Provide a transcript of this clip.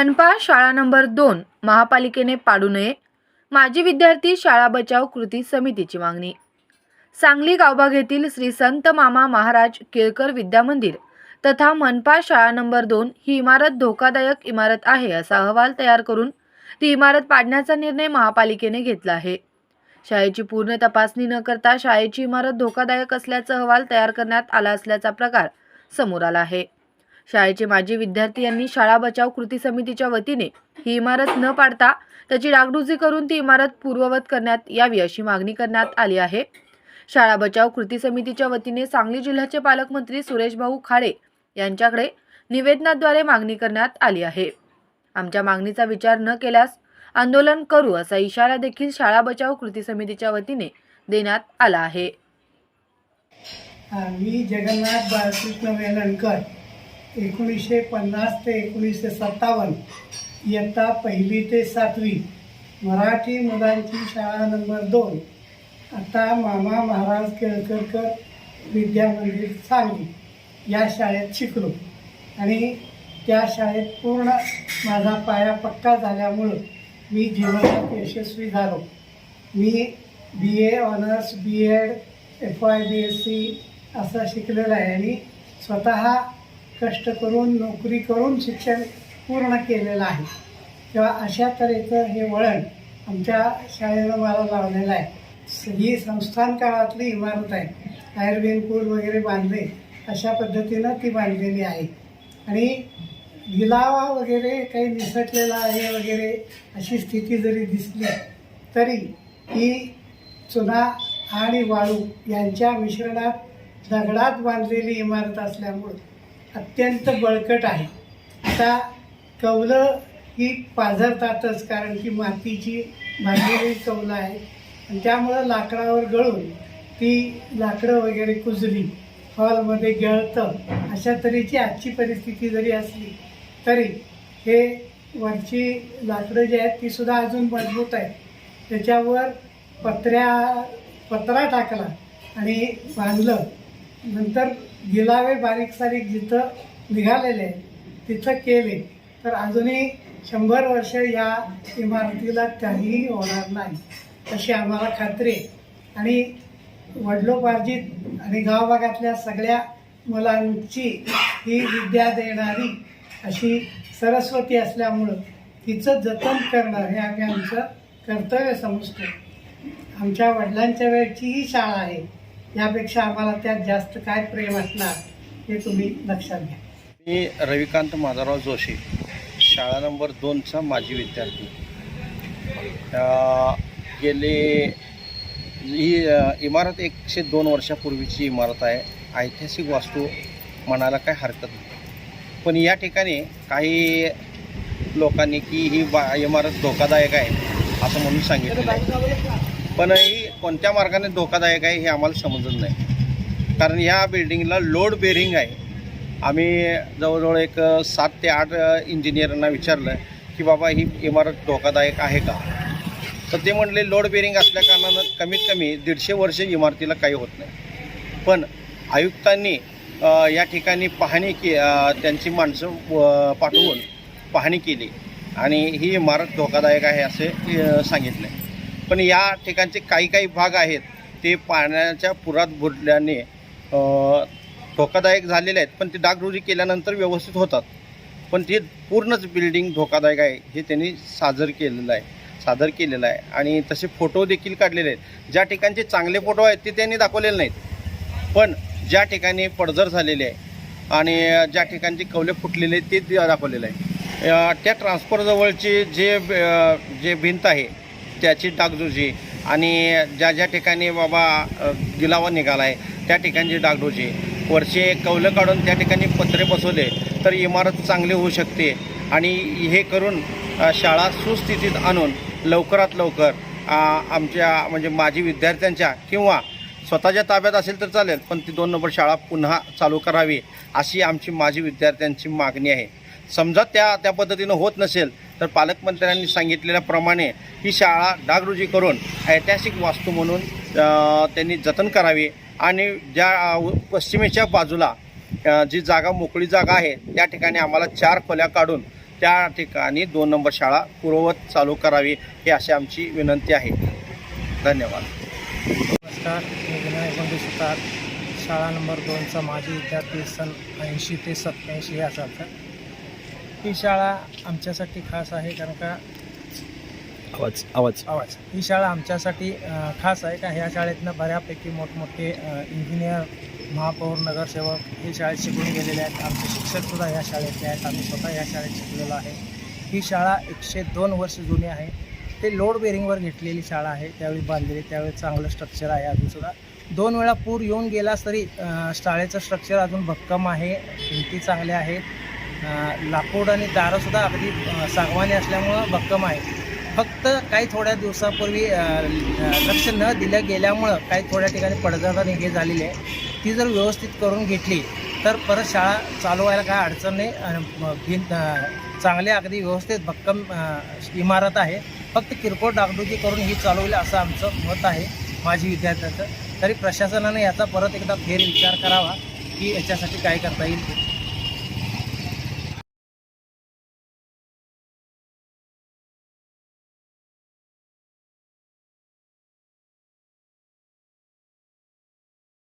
मनपा शाळा नंबर दोन महापालिकेने पाडू नये. माजी विद्यार्थी शाळा बचाव कृती समितीची मागणी. सांगली गावबाग येथील श्री संत मामा महाराज केळकर विद्यामंदिर तथा मनपा शाळा नंबर दोन ही इमारत धोकादायक इमारत आहे असा अहवाल तयार करून ती इमारत पाडण्याचा निर्णय महापालिकेने घेतला आहे. शाळेची पूर्ण तपासणी न करता शाळेची इमारत धोकादायक असल्याचा अहवाल तयार करण्यात आला असल्याचा प्रकार समोर आला आहे. शाळेचे माजी विद्यार्थी यांनी शाळा बचाव कृती समितीच्या वतीने ही इमारत न पाडता त्याची डागडुजी करून ती इमारत पूर्ववत करण्यात यावी अशी मागणी करण्यात आली आहे. शाळा बचाव कृती समितीच्या वतीने सांगली जिल्ह्याचे पालकमंत्री सुरेश भाऊ खाडे यांच्याकडे निवेदनाद्वारे मागणी करण्यात आली आहे. आमच्या मागणीचा विचार न केल्यास आंदोलन करू असा इशारा देखील शाळा बचाव कृती समितीच्या वतीने देण्यात आला आहे. मी जगन्नाथ बाळकृष्ण वेलणकर एकोणीसशे पन्नास ते एकोणीसशे सत्तावन्न. इयत्ता पहिली ते सातवी. मराठी मुलांची शाळा नंबर दोन. आता मामा महाराज केळकरकर विद्यामंदिर सांगली. या शाळेत शिकलो. आणि त्या शाळेत पूर्ण माझा पाया पक्का झाल्यामुळं मी जीवनात यशस्वी झालो. मी B A honours B Ed F Y B S C असं शिकलेलं आहे आणि स्वतः कष्ट करून नोकरी करून शिक्षण पूर्ण केलेलं आहे. तेव्हा अशा तऱ्हेचं हे वळण आमच्या शाळेनं मला लावलेलं आहे. ही संस्थान काळातली इमारत आहे. आयुर्वेद पूल वगैरे बांधले अशा पद्धतीनं ती बांधलेली आहे. आणि गिलावा वगैरे काही निसटलेला आहे वगैरे अशी स्थिती जरी दिसली तरी ही चुना आणि वाळू यांच्या मिश्रणात दगडात बांधलेली इमारत असल्यामुळं अत्यंत बळकट आहे. आता कौलं ही पाझरतातच कारण की मातीची बांधलेली कौलं आहे. आणि त्यामुळं लाकडावर गळून ती लाकडं वगैरे कुजली हॉलमध्ये गळतं अशा तऱ्हेची आजची परिस्थिती जरी असली तरी हे वरची लाकडं जी आहेत ती सुद्धा अजून मजबूत आहे त्याच्यावर पत्र्या पत्रा टाकला आणि बांधलं. नंतर गिलावे बारीक सारीक जिथं निघालेले तिथं केले. तर अजूनही शंभर वर्ष या इमारतीला काहीही होणार नाही अशी आम्हाला खात्री आहे. आणि वडलोपार्जित आणि गावभागातल्या सगळ्या मुलांची ही विद्या देणारी अशी सरस्वती असल्यामुळं तिचं जतन करणं हे आम्ही आमचं कर्तव्य समजतो. आमच्या वडिलांच्या वेळची ही शाळा आहे. यापेक्षा आम्हाला त्यात जास्त काय प्रेम असणार हे तुम्ही लक्षात घ्या. मी रविकांत माधवराव जोशी शाळा नंबर दोनचा माजी विद्यार्थी. गेले ही इमारत एकशे दोन वर्षापूर्वीची इमारत आहे. ऐतिहासिक वास्तू म्हणायला काय हरकत नाही. पण या ठिकाणी काही लोकांनी की ही बा इमारत धोकादायक आहे असं म्हणून सांगितलं पण ही कोणत्या मार्गाने धोकादायक आहे हे आम्हाला समजत नाही. कारण या बिल्डिंगला लोड बेरिंग आहे. आम्ही जवळजवळ एक सात ते आठ इंजिनियरांना विचारलं की बाबा ही इमारत धोकादायक आहे का? तर ते म्हणले लोड बेरिंग असल्या कारणानं कमीत कमी दीडशे वर्ष इमारतीला काही होत नाही. पण आयुक्तांनी या ठिकाणी पाहणी के त्यांची माणसं पाठवून पाहणी केली. आणि ही इमारत धोकादायक आहे असे सांगितले. पण या ठिकाणचे काही काही भाग आहेत ते पाण्याच्या पुरात बुडल्याने धोकादायक झालेले आहेत. पण ते डागडुजी केल्यानंतर व्यवस्थित होतात. पण ते पूर्णच बिल्डिंग धोकादायक आहे हे त्यांनी सादर केलेलं आहे सादर केलेलं आहे. आणि तसे फोटो देखील काढलेले आहेत. ज्या ठिकाणचे चांगले फोटो आहेत ते त्यांनी दाखवलेले नाहीत. पण ज्या ठिकाणी पडझर झालेली आहे आणि ज्या ठिकाणचे कवले फुटलेले आहेत ते दाखवलेलं आहे. त्या ट्रान्सफरजवळचे जे जे भिंत आहे त्याची डागडुजी आणि ज्या ज्या ठिकाणी बाबा गिलावा निघाला आहे त्या ठिकाणची डागडुजी. वरचे कौलं काढून त्या ठिकाणी पत्रे बसवले तर इमारत चांगली होऊ शकते आणि हे करून शाळा सुस्थितीत आणून लवकरात लवकर आमच्या म्हणजे माजी विद्यार्थ्यांच्या किंवा स्वतःच्या ताब्यात असेल तर चालेल पण ती दोन नंबर शाळा पुन्हा चालू करावी अशी आमची माजी विद्यार्थ्यांची मागणी आहे. समजा त्या त्या पद्धतीनं होत नसेल तर पालकमंत्र्यांनी सांगितलेल्याप्रमाणे ही शाळा डागडुजी करून ऐतिहासिक वास्तू म्हणून त्यांनी जतन करावी. आणि ज्या पश्चिमेच्या बाजूला जी जागा मोकळी जागा आहे त्या ठिकाणी आम्हाला चार खोल्या काढून त्या ठिकाणी दोन नंबर शाळा पूर्ववत चालू करावी ही अशी आमची विनंती आहे. धन्यवाद. नमस्कार मी विनय सुतार. शाळा नंबर दोनचा माजी विद्यार्थी सन ऐंशी ते सत्याऐंशी या ही शाळा आमच्यासाठी खास आहे कारण का आवाज आवाज. आवाज. ही शाळा आमच्यासाठी खास आहे का ह्या शाळेतनं बऱ्यापैकी मोठमोठे इंजिनियर महापौर नगरसेवक हे शाळेत शिकून गेलेले आहेत. आमचे शिक्षकसुद्धा ह्या शाळेतले आहेत. आम्ही स्वतः या शाळेत शिकलेलो आहे. ही शाळा एकशे दोन वर्ष जुनी आहे. ते लोड बेरिंगवर घेतलेली शाळा आहे. त्यावेळी बांधलेली त्यावेळी चांगलं स्ट्रक्चर आहे अजूनसुद्धा दोन वेळा पूर येऊन गेलास तरी शाळेचं स्ट्रक्चर अजून भक्कम आहे. भिंती चांगल्या आहेत. लाकूड आणि दारंसुद्धा अगदी सागवानी असल्यामुळं भक्कम आहे. फक्त काही थोड्या दिवसापूर्वी लक्ष न दिलं गेल्यामुळं काही थोड्या ठिकाणी पडझड हे झालेली आहे. ती जर व्यवस्थित करून घेतली तर परत शाळा चालू व्हायला काय अडचण नाही आणि म- भिंत अगदी व्यवस्थित भक्कम इमारत आहे. फक्त किरकोळ डागडुजी करून ही चालू होईल असं आमचं मत आहे माजी विद्यार्थ्यांचं. तरी प्रशासनाने याचा परत एकदा फेरविचार करावा की याच्यासाठी काय करता येईल.